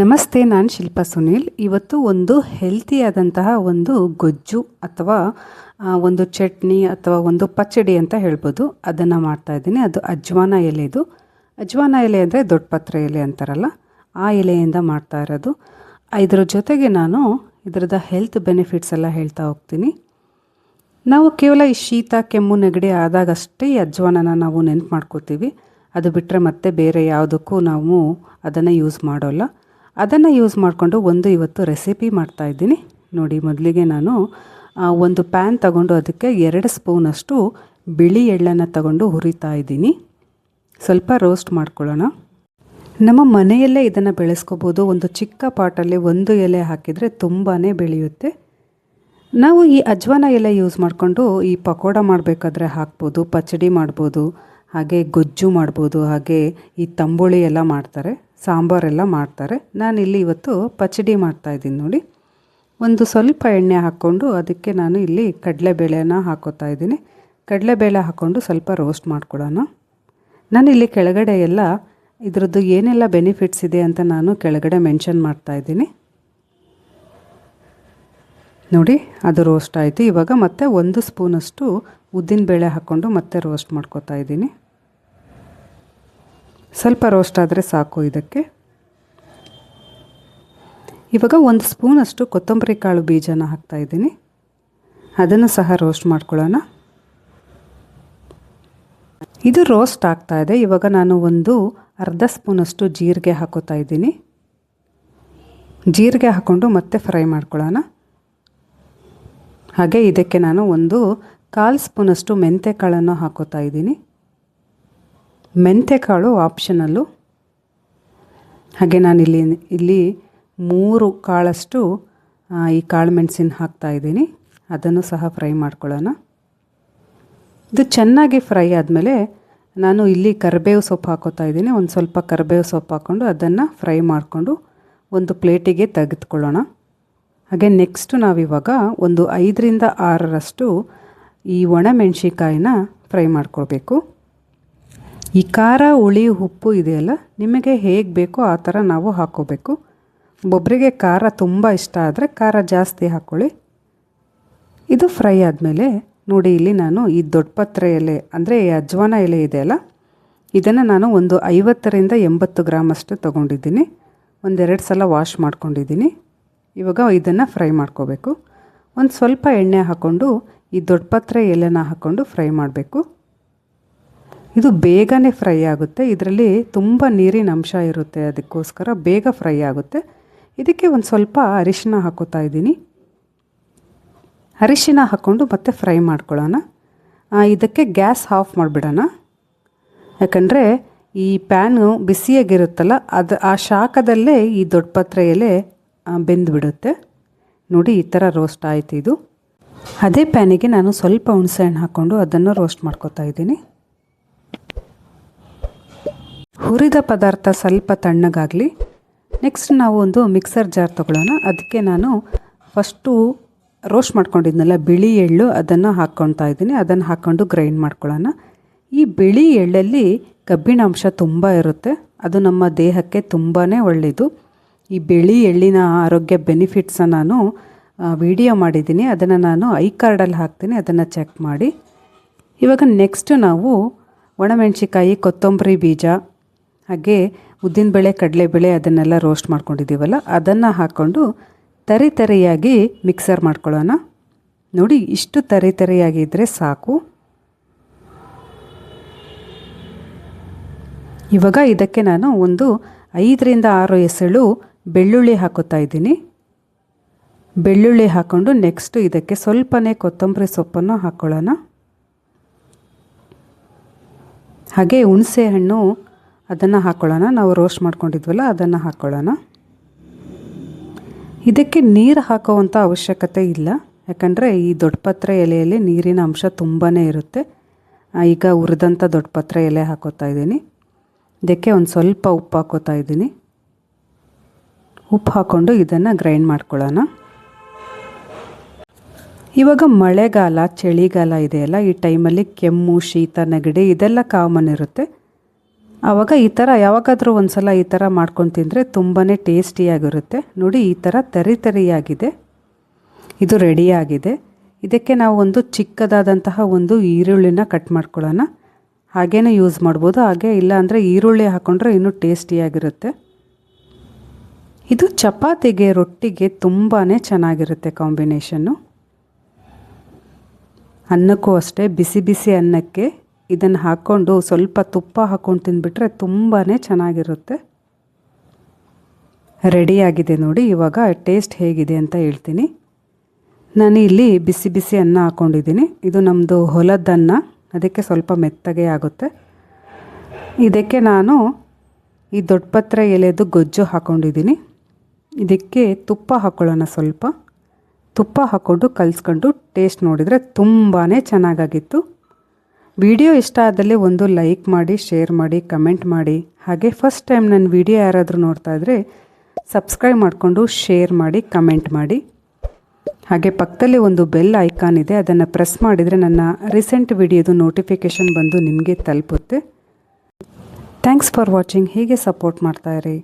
ನಮಸ್ತೆ, ನಾನು ಶಿಲ್ಪಾ ಸುನೀಲ್. ಇವತ್ತು ಒಂದು ಹೆಲ್ತಿಯಾದಂತಹ ಒಂದು ಗೊಜ್ಜು ಅಥವಾ ಒಂದು ಚಟ್ನಿ ಅಥವಾ ಒಂದು ಪಚ್ಚಡಿ ಅಂತ ಹೇಳ್ಬೋದು. ಅದನ್ನು ಮಾಡ್ತಾಯಿದ್ದೀನಿ ಅದು ಅಜ್ವಾನ ಎಲೆದು. ಅಜ್ವಾನ ಎಲೆ ಅಂದರೆ ದೊಡ್ಡ ಪತ್ರೆ ಎಲೆ ಅಂತಾರಲ್ಲ, ಆ ಎಲೆಯಿಂದ ಮಾಡ್ತಾ ಇರೋದು. ಇದರ ಜೊತೆಗೆ ನಾನು ಇದರದ ಹೆಲ್ತ್ ಬೆನಿಫಿಟ್ಸ್ ಎಲ್ಲ ಹೇಳ್ತಾ ಹೋಗ್ತೀನಿ. ನಾವು ಕೇವಲ ಈ ಶೀತ, ಕೆಮ್ಮು, ನೆಗಡಿ ಆದಾಗಷ್ಟೇ ಈ ಅಜ್ವಾನನ ನಾವು ನೆನ್ಪು ಮಾಡ್ಕೋತೀವಿ. ಅದು ಬಿಟ್ಟರೆ ಮತ್ತೆ ಬೇರೆ ಯಾವುದಕ್ಕೂ ನಾವು ಅದನ್ನು ಯೂಸ್ ಮಾಡೋಲ್ಲ. ಅದನ್ನು ಯೂಸ್ ಮಾಡಿಕೊಂಡು ಒಂದು ಇವತ್ತು ರೆಸಿಪಿ ಮಾಡ್ತಾ ಇದ್ದೀನಿ. ನೋಡಿ, ಮೊದಲಿಗೆ ನಾನು ಒಂದು ಪ್ಯಾನ್ ತಗೊಂಡು ಅದಕ್ಕೆ ಎರಡು ಸ್ಪೂನಷ್ಟು ಬಿಳಿ ಎಳ್ಳನ್ನು ತಗೊಂಡು ಹುರಿತಾ ಇದ್ದೀನಿ. ಸ್ವಲ್ಪ ರೋಸ್ಟ್ ಮಾಡ್ಕೊಳ್ಳೋಣ. ನಮ್ಮ ಮನೆಯಲ್ಲೇ ಇದನ್ನು ಬೆಳೆಸ್ಕೋಬೋದು. ಒಂದು ಚಿಕ್ಕ ಪಾಟಲ್ಲಿ ಒಂದು ಎಲೆ ಹಾಕಿದರೆ ತುಂಬಾ ಬೆಳೆಯುತ್ತೆ. ನಾವು ಈ ಅಜ್ವಾನ ಎಲೆ ಯೂಸ್ ಮಾಡಿಕೊಂಡು ಈ ಪಕೋಡ ಮಾಡಬೇಕಾದ್ರೆ ಹಾಕ್ಬೋದು, ಪಚಡಿ ಮಾಡ್ಬೋದು, ಹಾಗೆ ಗೊಜ್ಜು ಮಾಡ್ಬೋದು, ಹಾಗೆ ಈ ತಂಬುಳಿ ಎಲ್ಲ ಮಾಡ್ತಾರೆ. ಸಾಂಬಾರೆಲ್ಲ ಮಾಡ್ತಾರೆ. ನಾನಿಲ್ಲಿ ಇವತ್ತು ಪಚಡಿ ಮಾಡ್ತಾಯಿದ್ದೀನಿ ನೋಡಿ. ಒಂದು ಸ್ವಲ್ಪ ಎಣ್ಣೆ ಹಾಕ್ಕೊಂಡು ಅದಕ್ಕೆ ನಾನು ಇಲ್ಲಿ ಕಡಲೆಬೇಳೆನ ಹಾಕೋತಾ ಇದ್ದೀನಿ. ಕಡಲೆಬೇಳೆ ಹಾಕ್ಕೊಂಡು ಸ್ವಲ್ಪ ರೋಸ್ಟ್ ಮಾಡ್ಕೊಳ್ಳೋಣ ನಾನಿಲ್ಲಿ ಕೆಳಗಡೆ ಎಲ್ಲ ಇದರದ್ದು ಏನೆಲ್ಲ ಬೆನಿಫಿಟ್ಸ್ ಇದೆ ಅಂತ ನಾನು ಕೆಳಗಡೆ ಮೆನ್ಷನ್ ಮಾಡ್ತಾ ಇದ್ದೀನಿ. ನೋಡಿ, ಅದು ರೋಸ್ಟ್ ಆಯಿತು. ಇವಾಗ ಮತ್ತೆ ಒಂದು ಸ್ಪೂನಷ್ಟು ಉದ್ದಿನಬೇಳೆ ಹಾಕ್ಕೊಂಡು ಮತ್ತೆ ರೋಸ್ಟ್ ಮಾಡ್ಕೋತಾ ಇದ್ದೀನಿ. ಸ್ವಲ್ಪ ರೋಸ್ಟ್ ಆದರೆ ಸಾಕು ಇದಕ್ಕೆ. ಇವಾಗ ಒಂದು ಸ್ಪೂನಷ್ಟು ಕೊತ್ತಂಬರಿ ಕಾಳು ಬೀಜನ ಹಾಕ್ತಾ ಇದ್ದೀನಿ. ಅದನ್ನು ಸಹ ರೋಸ್ಟ್ ಮಾಡ್ಕೊಳ್ಳೋಣ. ಇದು ರೋಸ್ಟ್ ಆಗ್ತಾ ಇದೆ. ಇವಾಗ ನಾನು ಒಂದು ಅರ್ಧ ಸ್ಪೂನಷ್ಟು ಜೀರಿಗೆ ಹಾಕೋತಾ ಇದ್ದೀನಿ. ಜೀರಿಗೆ ಹಾಕ್ಕೊಂಡು ಮತ್ತೆ ಫ್ರೈ ಮಾಡ್ಕೊಳ್ಳೋಣ. ಹಾಗೆ ಇದಕ್ಕೆ ನಾನು ಒಂದು ಕಾಲು ಸ್ಪೂನಷ್ಟು ಮೆಂತೆಕಾಳನ್ನು ಹಾಕೋತಾ ಇದ್ದೀನಿ. ಮೆಂತೆಕಾಳು ಆಪ್ಷನಲ್ಲು ಹಾಗೆ ನಾನಿಲ್ಲಿ, ಇಲ್ಲಿ ಮೂರು ಕಾಳಷ್ಟು ಈ ಕಾಳು ಮೆಣಸಿನ ಹಾಕ್ತಾ ಇದ್ದೀನಿ. ಅದನ್ನು ಸಹ ಫ್ರೈ ಮಾಡ್ಕೊಳ್ಳೋಣ. ಇದು ಚೆನ್ನಾಗಿ ಫ್ರೈ ಆದಮೇಲೆ ನಾನು ಇಲ್ಲಿ ಕರಿಬೇವು ಸೊಪ್ಪು ಹಾಕೋತಾ ಇದ್ದೀನಿ. ಒಂದು ಸ್ವಲ್ಪ ಕರಿಬೇವು ಸೊಪ್ಪು ಹಾಕ್ಕೊಂಡು ಅದನ್ನು ಫ್ರೈ ಮಾಡಿಕೊಂಡು ಒಂದು ಪ್ಲೇಟಿಗೆ ತೆಗೆದುಕೊಳ್ಳೋಣ. ಹಾಗೆ ನೆಕ್ಸ್ಟು ನಾವಿವಾಗ ಒಂದು ಐದರಿಂದ ಆರರಷ್ಟು ಈ ಒಣಮೆಣ್ಸಿಕಾಯಿನ ಫ್ರೈ ಮಾಡ್ಕೊಳ್ಬೇಕು. ಈ ಖಾರ, ಹುಳಿ, ಉಪ್ಪು ಇದೆಯಲ್ಲ? ನಿಮಗೆ ಹೇಗೆ ಬೇಕೋ ಆ ಥರ ನಾವು ಹಾಕ್ಕೋಬೇಕು ಒಬ್ಬೊಬ್ಬರಿಗೆ ಖಾರ ತುಂಬ ಇಷ್ಟ ಆದರೆ ಖಾರ ಜಾಸ್ತಿ ಹಾಕ್ಕೊಳ್ಳಿ ಇದು ಫ್ರೈ ಆದಮೇಲೆ ನೋಡಿ ಇಲ್ಲಿ ನಾನು ಈ ದೊಡ್ಡಪತ್ರೆ ಎಲೆ, ಅಂದರೆ ಅಜ್ವಾನ ಎಲೆ ಇದೆಯಲ್ಲ? ಇದನ್ನು ನಾನು ಒಂದು ಐವತ್ತರಿಂದ ಎಂಬತ್ತು ಗ್ರಾಮ್ ಅಷ್ಟು ತೊಗೊಂಡಿದ್ದೀನಿ. ಒಂದೆರಡು ಸಲ ವಾಶ್ ಮಾಡ್ಕೊಂಡಿದ್ದೀನಿ. ಇವಾಗ ಇದನ್ನು ಫ್ರೈ ಮಾಡ್ಕೋಬೇಕು. ಒಂದು ಸ್ವಲ್ಪ ಎಣ್ಣೆ ಹಾಕ್ಕೊಂಡು ಈ ದೊಡ್ಡಪತ್ರೆ ಎಲೆನ ಹಾಕ್ಕೊಂಡು ಫ್ರೈ ಮಾಡಬೇಕು. ಇದು ಬೇಗನೆ ಫ್ರೈ ಆಗುತ್ತೆ. ಇದರಲ್ಲಿ ತುಂಬ ನೀರಿನ ಅಂಶ ಇರುತ್ತೆ. ಅದಕ್ಕೋಸ್ಕರ ಬೇಗ ಫ್ರೈ ಆಗುತ್ತೆ. ಇದಕ್ಕೆ ಒಂದು ಸ್ವಲ್ಪ ಅರಿಶಿನ ಹಾಕೋತಾ ಇದ್ದೀನಿ. ಅರಿಶಿನ ಹಾಕ್ಕೊಂಡು ಮತ್ತೆ ಫ್ರೈ ಮಾಡ್ಕೊಳ್ಳೋಣ. ಇದಕ್ಕೆ ಗ್ಯಾಸ್ ಆಫ್ ಮಾಡಿಬಿಡೋಣ. ಯಾಕಂದರೆ ಈ ಪ್ಯಾನು ಬಿಸಿಯಾಗಿರುತ್ತಲ್ಲ, ಅದು, ಆ ಶಾಖದಲ್ಲೇ ಈ ದೊಡ್ಡಪತ್ರೆ ಎಲೆ ಬೆಂದುಬಿಡುತ್ತೆ. ನೋಡಿ, ಈ ಥರ ರೋಸ್ಟ್ ಆಯಿತು ಇದು. ಅದೇ ಪ್ಯಾನಿಗೆ ನಾನು ಸ್ವಲ್ಪ ಹುಣಸೆಹಣ್ಣು ಹಾಕ್ಕೊಂಡು ಅದನ್ನು ರೋಸ್ಟ್ ಮಾಡ್ಕೋತಾ ಇದ್ದೀನಿ. ಹುರಿದ ಪದಾರ್ಥ ಸ್ವಲ್ಪ ತಣ್ಣಗಾಗಲಿ. ನೆಕ್ಸ್ಟ್ ನಾವು ಒಂದು ಮಿಕ್ಸರ್ ಜಾರ್ ತೊಗೊಳ್ಳೋಣ. ಅದಕ್ಕೆ ನಾನು ಫಸ್ಟು ರೋಸ್ಟ್ ಮಾಡ್ಕೊಂಡಿದ್ನಲ್ಲ, ಬಿಳಿ ಎಳ್ಳು ಅದನ್ನು ಹಾಕ್ಕೊಳ್ತಾ ಇದ್ದೀನಿ. ಅದನ್ನು ಹಾಕ್ಕೊಂಡು ಗ್ರೈಂಡ್ ಮಾಡ್ಕೊಳ್ಳೋಣ. ಈ ಬಿಳಿ ಎಳ್ಳಲ್ಲಿ ಕಬ್ಬಿಣಾಂಶ ತುಂಬ ಇರುತ್ತೆ. ಅದು ನಮ್ಮ ದೇಹಕ್ಕೆ ತುಂಬಾ ಒಳ್ಳೆಯದು ಈ ಬಿಳಿ ಎಳ್ಳಿನ ಆರೋಗ್ಯ ಬೆನಿಫಿಟ್ಸನ್ನು ನಾನು ವಿಡಿಯೋ ಮಾಡಿದ್ದೀನಿ. ಅದನ್ನು ನಾನು ಐ ಕಾರ್ಡಲ್ಲಿ ಹಾಕ್ತೀನಿ. ಅದನ್ನು ಚೆಕ್ ಮಾಡಿ. ಇವಾಗ ನೆಕ್ಸ್ಟ್ ನಾವು ಒಣಮೆಣ್ಸಿಕಾಯಿ ಕೊತ್ತಂಬರಿ ಬೀಜ ಹಾಗೆ ಉದ್ದಿನಬೇಳೆ ಕಡಲೆಬೇಳೆ ಅದನ್ನೆಲ್ಲ ರೋಸ್ಟ್ ಮಾಡ್ಕೊಂಡಿದ್ದೀವಲ್ಲ, ಅದನ್ನು ಹಾಕ್ಕೊಂಡು ತರಿ ತರಿಯಾಗಿ ಮಿಕ್ಸರ್ ಮಾಡ್ಕೊಳ್ಳೋಣ. ನೋಡಿ, ಇಷ್ಟು ತರಿ ತರಿಯಾಗಿದ್ದರೆ ಸಾಕು. ಇವಾಗ ಇದಕ್ಕೆ ನಾನು ಒಂದು ಐದರಿಂದ ಆರು ಎಸಳು ಬೆಳ್ಳುಳ್ಳಿ ಹಾಕೋತಾ ಇದ್ದೀನಿ. ಬೆಳ್ಳುಳ್ಳಿ ಹಾಕ್ಕೊಂಡು ನೆಕ್ಸ್ಟು ಇದಕ್ಕೆ ಸ್ವಲ್ಪನೇ ಕೊತ್ತಂಬರಿ ಸೊಪ್ಪನ್ನು ಹಾಕ್ಕೊಳ್ಳೋಣ ಹಾಗೆ ಹುಣಸೆ ಹಣ್ಣು ಅದನ್ನು ಹಾಕ್ಕೊಳ್ಳೋಣ ನಾವು ರೋಸ್ಟ್ ಮಾಡ್ಕೊಂಡಿದ್ವಲ್ಲ, ಅದನ್ನು ಹಾಕ್ಕೊಳ್ಳೋಣ ಇದಕ್ಕೆ ನೀರು ಹಾಕೋವಂಥ ಅವಶ್ಯಕತೆ ಇಲ್ಲ. ಯಾಕಂದರೆ ಈ ದೊಡ್ಡಪತ್ರೆ ಎಲೆಯಲ್ಲಿ ನೀರಿನ ಅಂಶ ತುಂಬಾ ಇರುತ್ತೆ. ಈಗ ಹುರಿದಂಥ ದೊಡ್ಡಪತ್ರೆ ಎಲೆ ಹಾಕೋತಾ ಇದ್ದೀನಿ. ಇದಕ್ಕೆ ಒಂದು ಸ್ವಲ್ಪ ಉಪ್ಪು ಹಾಕೋತಾ ಇದ್ದೀನಿ. ಉಪ್ಪು ಹಾಕ್ಕೊಂಡು ಇದನ್ನು ಗ್ರೈಂಡ್ ಮಾಡ್ಕೊಳ್ಳೋಣ. ಇವಾಗ ಮಳೆಗಾಲ, ಚಳಿಗಾಲ ಇದೆಯಲ್ಲ, ಈ ಟೈಮಲ್ಲಿ ಕೆಮ್ಮು, ಶೀತ, ನೆಗಡಿ ಇದೆಲ್ಲ ಕಾಮನ್ ಇರುತ್ತೆ. ಆವಾಗ ಈ ಥರ ಯಾವಾಗಾದರೂ ಒಂದು ಸಲ ಈ ಥರ ಮಾಡ್ಕೊಂಡು ತಿಂದರೆ ತುಂಬಾ ಟೇಸ್ಟಿಯಾಗಿರುತ್ತೆ. ನೋಡಿ, ಈ ಥರ ತರಿ ತರಿಯಾಗಿದೆ. ಇದು ರೆಡಿಯಾಗಿದೆ ಇದಕ್ಕೆ ನಾವು ಒಂದು ಚಿಕ್ಕದಾದಂತಹ ಒಂದು ಈರುಳ್ಳಿನ ಕಟ್ ಮಾಡ್ಕೊಳ್ಳೋಣ. ಹಾಗೇ ಯೂಸ್ ಮಾಡ್ಬೋದು. ಹಾಗೆ ಇಲ್ಲ ಅಂದರೆ ಈರುಳ್ಳಿ ಹಾಕ್ಕೊಂಡ್ರೆ ಇನ್ನೂ ಟೇಸ್ಟಿಯಾಗಿರುತ್ತೆ. ಇದು ಚಪಾತಿಗೆ, ರೊಟ್ಟಿಗೆ ತುಂಬಾ ಚೆನ್ನಾಗಿರುತ್ತೆ ಕಾಂಬಿನೇಷನ್ನು ಅನ್ನಕ್ಕೂ ಅಷ್ಟೇ, ಬಿಸಿ ಬಿಸಿ ಅನ್ನಕ್ಕೆ. ಇದನ್ನು ಹಾಕ್ಕೊಂಡು ಸ್ವಲ್ಪ ತುಪ್ಪ ಹಾಕ್ಕೊಂಡು ತಿಂದುಬಿಟ್ರೆ ತುಂಬಾ ಚೆನ್ನಾಗಿರುತ್ತೆ. ರೆಡಿಯಾಗಿದೆ ನೋಡಿ, ಇವಾಗ ಟೇಸ್ಟ್ ಹೇಗಿದೆ ಅಂತ ಹೇಳ್ತೀನಿ. ನಾನು ಇಲ್ಲಿ ಬಿಸಿ ಬಿಸಿ ಅನ್ನ ಹಾಕ್ಕೊಂಡಿದ್ದೀನಿ ಇದು ನಮ್ಮದು ಹೊಲದನ್ನ ಅದಕ್ಕೆ ಸ್ವಲ್ಪ ಮೆತ್ತಗೆ ಆಗುತ್ತೆ. ಇದಕ್ಕೆ ನಾನು ಈ ದೊಡ್ಡಪತ್ರೆ ಎಲೆದು ಗೊಜ್ಜು ಹಾಕ್ಕೊಂಡಿದ್ದೀನಿ ಇದಕ್ಕೆ ತುಪ್ಪ ಹಾಕ್ಕೊಳ್ಳೋಣ ಸ್ವಲ್ಪ. ತುಪ್ಪ ಹಾಕ್ಕೊಂಡು ಕಲಿಸ್ಕೊಂಡು ಟೇಸ್ಟ್ ನೋಡಿದರೆ ತುಂಬಾ ಚೆನ್ನಾಗಾಗಿತ್ತು. ವಿಡಿಯೋ ಇಷ್ಟ ಆದಲ್ಲಿ ಒಂದು ಲೈಕ್ ಮಾಡಿ, ಶೇರ್ ಮಾಡಿ, ಕಮೆಂಟ್ ಮಾಡಿ. ಹಾಗೆ ಫಸ್ಟ್ ಟೈಮ್ ನನ್ನ ವಿಡಿಯೋ ಯಾರಾದರೂ ನೋಡ್ತಾ ಇದ್ದರೆ ಸಬ್ಸ್ಕ್ರೈಬ್ ಮಾಡಿಕೊಂಡು, ಶೇರ್ ಮಾಡಿ, ಕಮೆಂಟ್ ಮಾಡಿ. ಹಾಗೆ ಪಕ್ಕದಲ್ಲಿ ಒಂದು ಬೆಲ್ ಐಕಾನ್ ಇದೆ, ಅದನ್ನು ಪ್ರೆಸ್ ಮಾಡಿದರೆ ನನ್ನ ರೀಸೆಂಟ್ ವಿಡಿಯೋದು ನೋಟಿಫಿಕೇಷನ್ ಬಂದು ನಿಮಗೆ ತಲುಪುತ್ತೆ. ಥ್ಯಾಂಕ್ಸ್ ಫಾರ್ ವಾಚಿಂಗ್ ಹೀಗೆ ಸಪೋರ್ಟ್ ಮಾಡ್ತಾಯಿರಿ